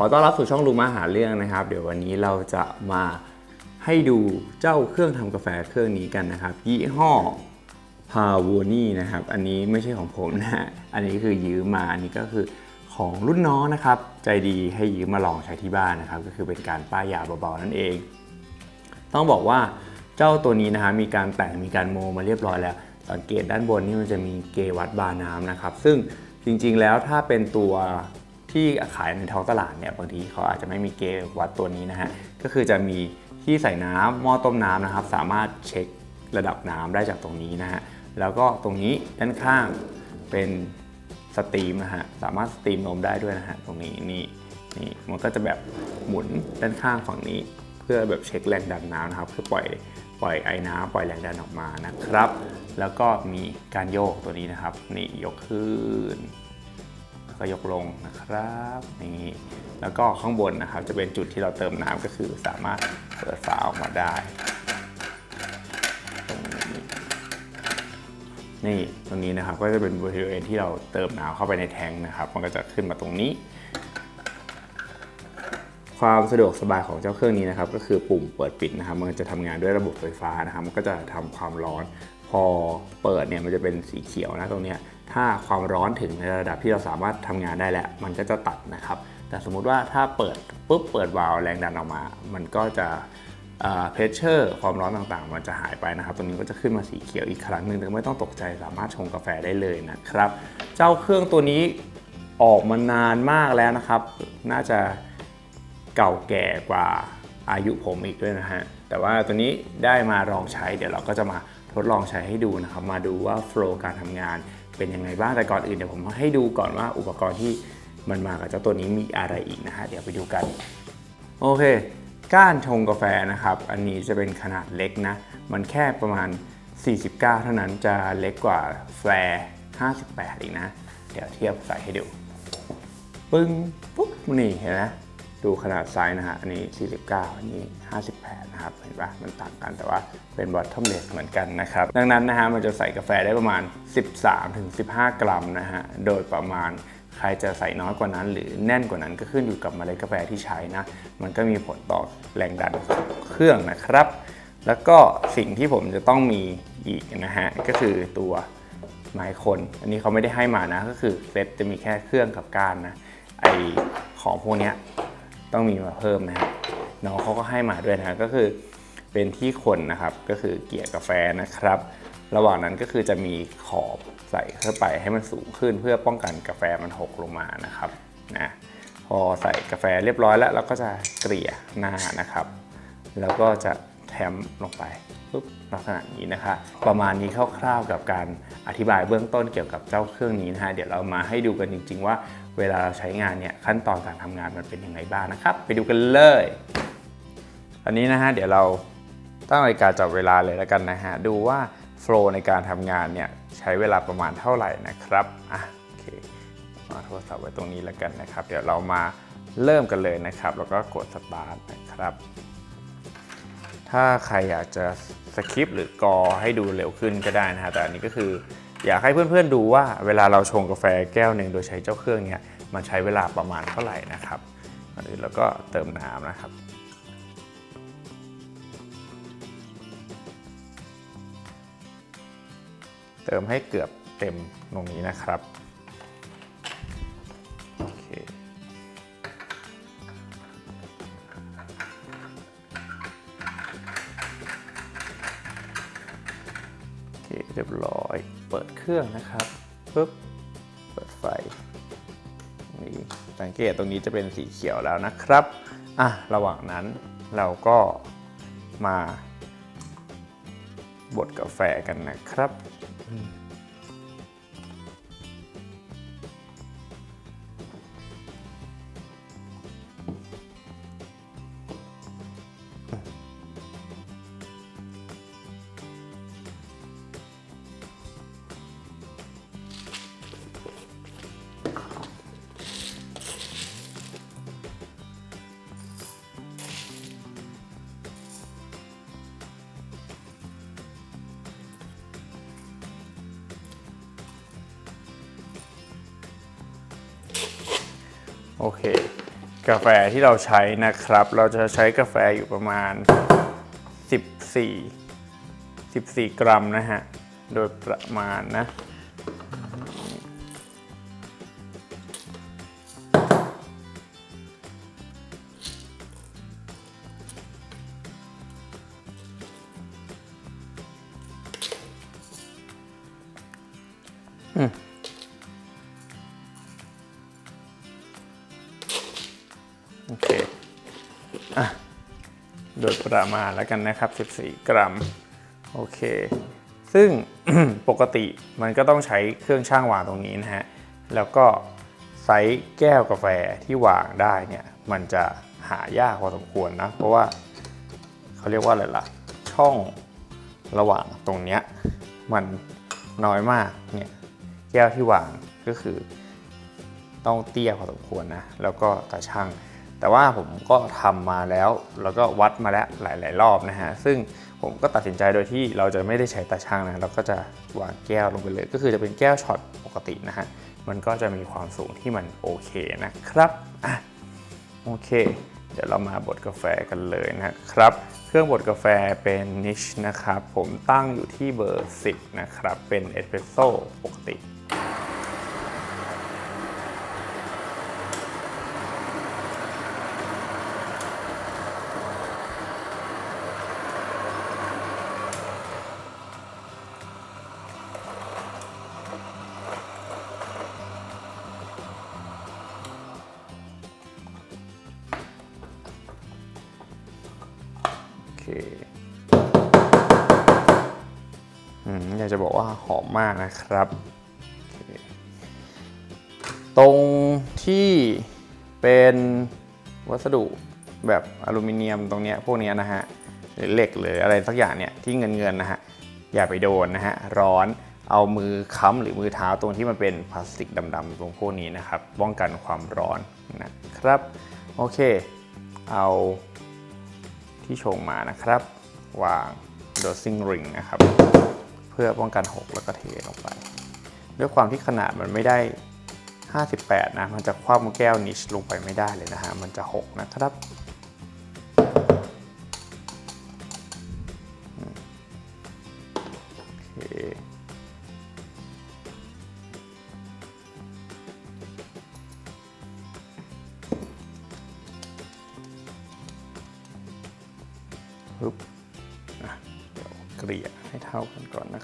ขอต้อนรับสู่ช่องลุงมาหาเรื่องนะครับ เดี๋ยววันนี้เราจะมาให้ดูเจ้าเครื่องทำกาแฟเครื่องนี้กันนะครับ ยี่ห้อพาวนี่นะครับ อันนี้ไม่ใช่ของผมนะฮะอันนี้คือยืมมาอันนี้ก็คือของรุ่นน้องนะครับ ใจดีให้ยืมมาลองใช้ที่บ้านนะครับ ก็คือเป็นการป้ายยาเบาๆนั่นเอง ต้องบอกว่าเจ้าตัวนี้นะฮะมีการแต่งมีการโมมาเรียบร้อยแล้ว สังเกตด้านบนนี่มันจะมีเกวัดบาร์น้ำนะครับ ซึ่งจริงๆแล้วถ้าเป็นตัว ที่ขายในท้องตลาดเนี่ยบางทีเขาอาจจะไม่มีเกวัดตัวนี้นะฮะก็คือจะมีที่ใส่น้ำหม้อต้มน้ำนะครับ สามารถเช็คระดับน้ำได้จากตรงนี้นะฮะแล้วก็ตรงนี้ด้านข้างเป็นสตรีมนะฮะสามารถสตรีมนมได้ด้วยนะฮะตรงนี้นี่นี่มันก็จะแบบหมุนด้านข้างฝั่งนี้ เพื่อแบบเช็คแรงดันน้ำนะครับคือปล่อยปล่อยไอ้น้ำปล่อยแรงดันออกมานะครับ แล้วก็มีการโยกตัวนี้นะครับ นี่ยกขึ้น ก็ยกลงนะครับนี่แล้วก็ข้างบนนะครับ จะเป็นจุดที่เราเติมน้ำก็คือสามารถเปิดฝาออกมาได้ตรงนี้นี่ตรงนี้นะครับก็จะเป็นบริเวณที่เราเติมน้ำเข้าไปในแทงนะครับ มันก็จะขึ้นมาตรงนี้ ความสะดวกสบายของเจ้าเครื่องนี้นะครับ ก็คือปุ่มเปิดปิดนะครับ มันจะทำงานด้วยระบบไฟฟ้านะครับ มันก็จะทำความร้อน พอเปิดเนี่ยมันจะเป็นสีเขียวนะตรงเนี้ย ถ้าความร้อนถึงในระดับที่เราสามารถทำงานได้แล้ว มันก็จะตัดนะครับ แต่สมมุติว่าถ้าเปิดปุ๊บเปิดวาล์วแรงดันออกมา มันก็จะเพรสเชอร์ความร้อนต่างๆ มันจะหายไปนะครับตรงนี้ก็จะขึ้นมาสีเขียวอีกครั้งหนึ่งแต่ไม่ต้องตกใจสามารถชงกาแฟได้เลยนะครับ เจ้าเครื่องตัวนี้ออกมานานมากแล้วนะครับ น่าจะเก่าแก่กว่าอายุผมอีกด้วยนะฮะ แต่ว่าตัวนี้ได้มาลองใช้เดี๋ยวเราก็จะมา ทดลองใช้ให้ดูนะครับ มาดูว่าโฟล์การทำงานเป็นยังไงบ้าง แต่ก่อนอื่นเดี๋ยวผมให้ดูก่อนว่าอุปกรณ์ที่มันมากับเจ้าตัวนี้มีอะไรอีกนะฮะ เดี๋ยวไปดูกัน โอเค ก้านชงกาแฟนะครับ อันนี้จะเป็นขนาดเล็กนะ มันแค่ประมาณ 49 เท่านั้นจะเล็กกว่าแฟร์58 อีกนะ เดี๋ยวเทียบใส่ให้ดู ปึ้งปุ๊บนี่เห็นไหม ดูขนาดไซส์นะฮะ อันนี้ 49 อันนี้ 58 นะครับ เห็นปะมันต่างกันแต่ว่าเป็น bottomless เหมือนกันนะครับ ดังนั้นนะฮะ มันจะใส่กาแฟได้ประมาณ 13-15 กรัมนะฮะ โดยประมาณใครจะใส่น้อยกว่านั้น หรือแน่นกว่านั้นก็ขึ้นอยู่กับเมล็ดกาแฟที่ใช้นะ มันก็มีผลต่อแรงดันของเครื่องนะครับ แล้วก็สิ่งที่ผมจะต้องมีอีกนะฮะ ก็คือตัวไม้คน อันนี้เขาไม่ได้ให้มานะ ก็คือเซตจะมีแค่เครื่องกับก้านนะ ไอของพวกเนี้ย ต้องมีมาเพิ่มนะครับน้องเขาก็ให้มาด้วยนะก็คือเป็นที่คนนะครับก็คือเกี่ยกาแฟนะครับ ระหว่างนั้นก็คือจะมีขอบใส่เข้าไปให้มันสูงขึ้น เพื่อป้องกันกาแฟมันหกลงมานะครับนะพอใส่กาแฟเรียบร้อยแล้วเราก็จะเกลี่ยหน้านะครับ แล้วก็จะแทมลงไป ปุ๊บลักษณะนี้นะคะ ประมาณนี้คร่าวๆกับการอธิบายเบื้องต้นเกี่ยวกับเจ้าเครื่องนี้นะฮะเดี๋ยวเรามาให้ดูกันจริง ๆ ว่าเวลาเราใช้งานเนี่ยขั้นตอนการทำงานมันเป็นยังไงบ้างนะครับ ไปดูกันเลยอันนี้นะฮะเดี๋ยวเราตั้งนาฬิกาจับเวลาเลยแล้วกันนะฮะดูว่าโฟล์ในการทำงานเนี่ยใช้เวลาประมาณเท่าไหร่นะครับอะโอเคมาโทรศัพท์ไว้ตรงนี้แล้วกันนะครับ เดี๋ยวเรามาเริ่มกันเลยนะครับ แล้วก็กดสตาร์ทนะครับ ถ้าใครอยากจะสคริปต์หรือกอให้ดูเร็วขึ้นก็ได้นะฮะแต่อันนี้ก็คืออยากให้เพื่อนๆดูว่าเวลาเราชงกาแฟแก้วหนึ่งโดยใช้เจ้าเครื่องเนี้ยมันใช้เวลาประมาณเท่าไหร่นะครับก่อนอื่นเราก็เติมน้ำนะครับเติมให้เกือบเต็มตรงนี้นะครับ รื่องนะครับปุ๊บเปิดไฟนี่สังเกตตรงนี้จะเป็นสีเขียวแล้วนะครับอะระหว่างนั้นเราก็มาบดกาแฟกันนะครับ เค กาแฟที่เราใช้นะครับ เราจะใช้กาแฟอยู่ประมาณ 14 14 กรัมนะฮะ โดยประมาณนะ โอเคอะโดยประมาณแล้วกันนะครับ 14 กรัม โอเค ซึ่งปกติมันก็ต้องใช้เครื่องช่างวางตรงนี้นะฮะ แล้วก็ไซส์แก้วกาแฟที่วางได้เนี่ย มันจะหายากพอสมควรนะ เพราะว่าเขาเรียกว่าอะไรล่ะ ช่องระหว่างตรงเนี้ยมันน้อยมากเนี่ยแก้วที่วางก็คือต้องเตี้ยพอสมควรนะ แล้วก็ตาช่าง แต่ว่าผมก็ทำมาแล้วแล้วก็วัดมาแล้วหลาย ๆ รอบนะฮะซึ่งผมก็ตัดสินใจโดยที่เราจะไม่ได้ใช้ตาช่างนะเราก็จะวางแก้วลงไปเลย ก็คือจะเป็นแก้วช็อตปกตินะฮะมันก็จะมีความสูงที่มันโอเคนะครับอะโอเค เดี๋ยวเรามาบดกาแฟกันเลยนะครับ เครื่องบดกาแฟเป็นนิชนะครับ ผมตั้งอยู่ที่เบอร์ 10 นะครับ เป็นเอสเปรสโซ่ปกติ อเคอือยากจะบอกว่าหอมมากนะครับ ตรงที่เป็นวัสดุแบบอลูมิเนียมตรงเนี้ยพวกเนี้ยนะฮะหรือเหล็กหรืออะไรสักอย่างเนี่ยที่เงินเงินๆนะฮะอย่าไปโดนนะฮะร้อนเอามือค้ำหรือมือเท้าตรงที่มันเป็นพลาสติกดำๆตรงพวกนี้นะครับป้องกันความร้อนนะครับ โอเค เอา ที่ชงมานะครับ วาง dosing ring นะครับ เพื่อป้องกันหกแล้วก็เทลงไป ด้วยความที่ขนาดมันไม่ได้ 58 นะ มันจะคว่ำแก้วนิชลงไปไม่ได้เลยนะฮะ มันจะหกนะครับ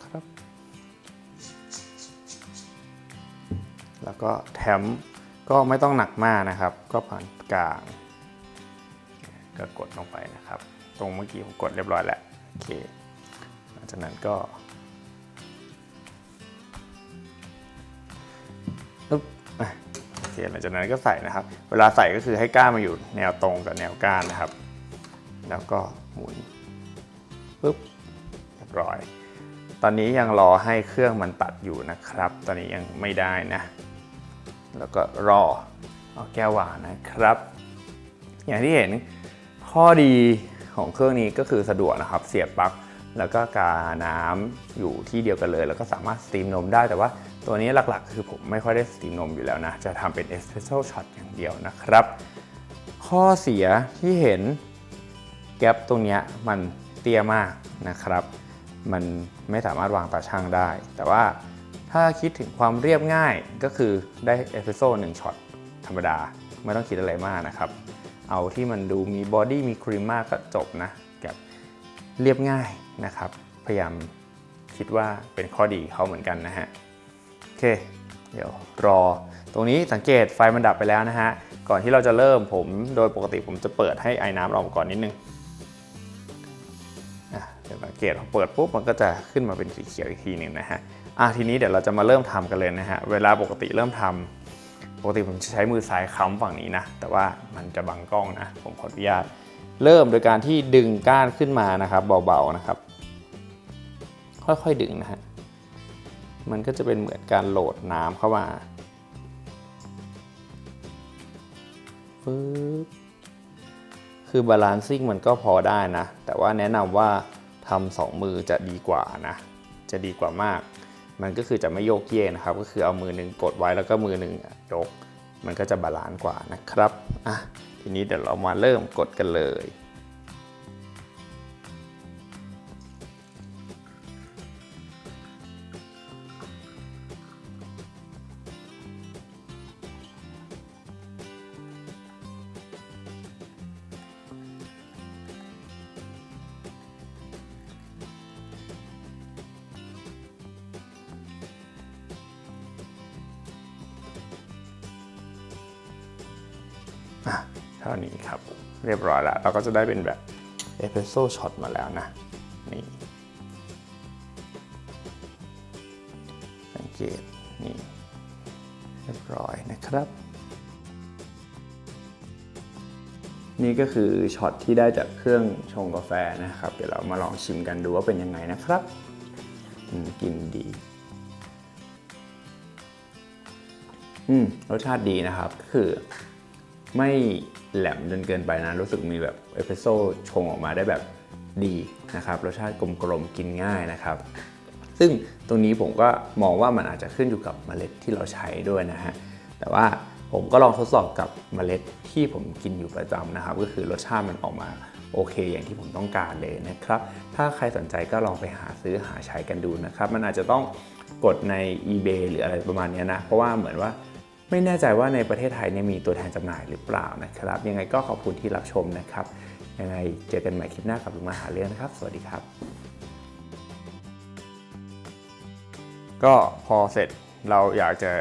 นะครับ แล้วก็แถมก็ไม่ต้องหนักมากนะครับ ก็ผ่านกลาง ก็กดลงไปนะครับ ตรงเมื่อกี้ผมกดเรียบร้อยแล้วโอเคหลังจากนั้นก็ปึ๊บโอเคหลังจากนั้นก็ใส่นะครับ เวลาใส่ก็คือให้ก้านมาอยู่แนวตรงกับแนวก้านนะครับ แล้วก็หมุนปุ๊บเรียบร้อย ตอนนี้ยังรอให้เครื่องมันตัดอยู่นะครับ ตอนนี้ยังไม่ได้นะ แล้วก็รอเอาแก้ววางนะครับ อย่างที่เห็นข้อดีของเครื่องนี้ก็คือสะดวกนะครับ เสียบปลั๊กแล้วก็กาน้ำอยู่ที่เดียวกันเลย แล้วก็สามารถสตรีมนมได้แต่ว่าตัวนี้หลักๆ คือผมไม่ค่อยได้สตรีมนมอยู่แล้วนะ จะทำเป็นเอสเ e รสโซ่ช็อตอย่างเดียวนะครับ ข้อเสียที่เห็นแก๊ปตรงเนี้ยมันเตี้ยมากนะครับ มันไม่สามารถวางตาช่างได้ แต่ว่าถ้าคิดถึงความเรียบง่ายก็คือได้เอสเ e รสโซ่หนึ่งช็อตธรรมดา ไม่ต้องคิดอะไรมากนะครับ เอาที่มันดูมีบอดี้มีครีมมากก็จบนะแกับเรียบง่ายนะครับ พยายามคิดว่าเป็นข้อดีเขาเหมือนกันนะฮะ โอเค เดี๋ยวรอ ตรงนี้สังเกตไฟมันดับไปแล้วนะฮะ ก่อนที่เราจะเริ่มผมโดยปกติผมจะเปิดให้ไอ้น้ำออมาก่อนนิดนึง สังเกตพอเปิดปุ๊บมันก็จะขึ้นมาเป็นสีเขียวอีกทีหนึ่งนะฮะอะทีนี้เดี๋ยวเราจะมาเริ่มทำกันเลยนะฮะเวลาปกติเริ่มทำปกติผมจะใช้มือซ้ายค้ำฝั่งนี้นะ แต่ว่ามันจะบังกล้องนะ ผมขออนุญาต เริ่มโดยการที่ดึงก้านขึ้นมานะครับ เบาๆนะครับ ค่อยๆดึงนะฮะ มันก็จะเป็นเหมือนการโหลดน้ำเข้ามาปึ๊บคือบาลานซิ่งมันก็พอได้นะ แต่ว่าแนะนำว่า ทำสองมือจะดีกว่านะ จะดีกว่ามาก มันก็คือจะไม่โยกเยกนะครับ ก็คือเอามือหนึ่งกดไว้แล้วก็มือหนึ่งยก มันก็จะบาลานซ์กว่านะครับ อะททีนี้เดี๋ยวเรามาเริ่มกดกันเลย ท่านี้ครับ เรียบร้อยแล้วเราก็จะได้เป็นแบบเอสเ e รสโซ่ช็อตมาแล้วนะนี่สังเกตนี่เรียบร้อยนะครับ นี่ก็คือช็อตที่ได้จากเครื่องชงกาแฟนะครับ เดี๋ยวเรามาลองชิมกันดูว่าเป็นยังไงนะครับอืมกินดี อืมรสชาติดีนะครับก็คือไม่ แหลมจนเกินไปนะ รู้สึกมีแบบเอสเปรสโซ่ชงออกมาได้แบบดีนะครับรสชาติกลมๆกินง่ายนะครับ ซึ่งตรงนี้ผมก็มองว่ามันอาจจะขึ้นอยู่กับเมล็ดที่เราใช้ด้วยนะฮะแต่ว่าผมก็ลองทดสอบกับเมล็ดที่ผมกินอยู่ประจำนะครับ ก็คือรสชาติมันออกมาโอเค อย่างที่ผมต้องการเลยนะครับ ถ้าใครสนใจก็ลองไปหาซื้อหาใช้กันดูนะครับ มันอาจจะต้องกดใน eBay หรืออะไรประมาณนี้นะ เพราะว่าเหมือนว่า ไม่แน่ใจว่าในประเทศไทยเนี่ยมีตัวแทนจำหน่ายหรือเปล่านะครับ ยังไงก็ขอบคุณที่รับชมนะครับ ยังไงเจอกันใหม่คลิปหน้ากับลุงมาหาเรื่องนะครับ สวัสดีครับ ก็พอเสร็จเราอยากจะ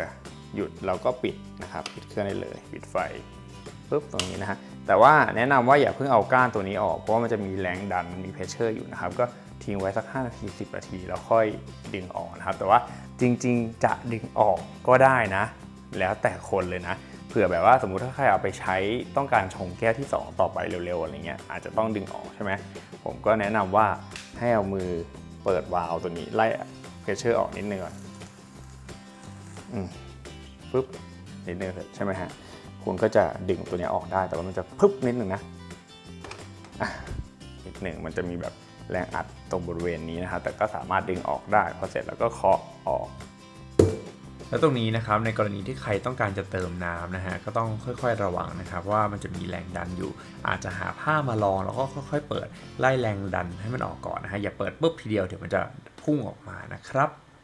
หยุดเราก็ปิดนะครับปิดเครื่องได้เลย ปิดไฟปุ๊บตรงนี้นะฮะแต่ว่าแนะนำว่าอย่าเพิ่งเอาก้านตัวนี้ออก เพราะว่ามันจะมีแรงดันมีเพชเชอร์อยู่นะครับ ก็ทิ้งไว้สัก 5 นาที 10 นาที แล้วค่อยดึงออกนะครับ แต่ว่าจริง ๆ จะดึงออกก็ได้นะ แล้วแต่คนเลยนะเผื่อแบบว่าสมมุติถ้าใครเอาไปใช้ต้องการชงแก้วที่ 2 ต่อไปเร็วๆอะไรเงี้ยอาจจะต้องดึงออกใช่ไหมผมก็แนะนำว่าให้เอามือเปิดวาล์วตัวนี้ไล่เพชเชอร์ออกนิดนึงก่อนอืมปึ๊บนิดนึงเสร็จใช่ไหมฮะคุณก็จะดึงตัวนี้ออกได้แต่ว่ามันจะพึบนิดนึงนะอะนิดหนึ่งมันจะมีแบบแรงอัดตรงบริเวณนี้นะครับแต่ก็สามารถดึงออกได้พอเสร็จแล้วก็เคาะออก แล้วตรงนี้นะครับในกรณีที่ใครต้องการจะเติมน้ำนะฮะก็ต้องค่อยๆระวังนะครับว่ามันจะมีแรงดันอยู่ อาจจะหาผ้ามารองแล้วก็ค่อย ๆ เปิดไล่แรงดันให้มันออกก่อนนะฮะอย่าเปิดปุ๊บทีเดียวเดี๋ยวมันจะพุ่งออกมานะครับ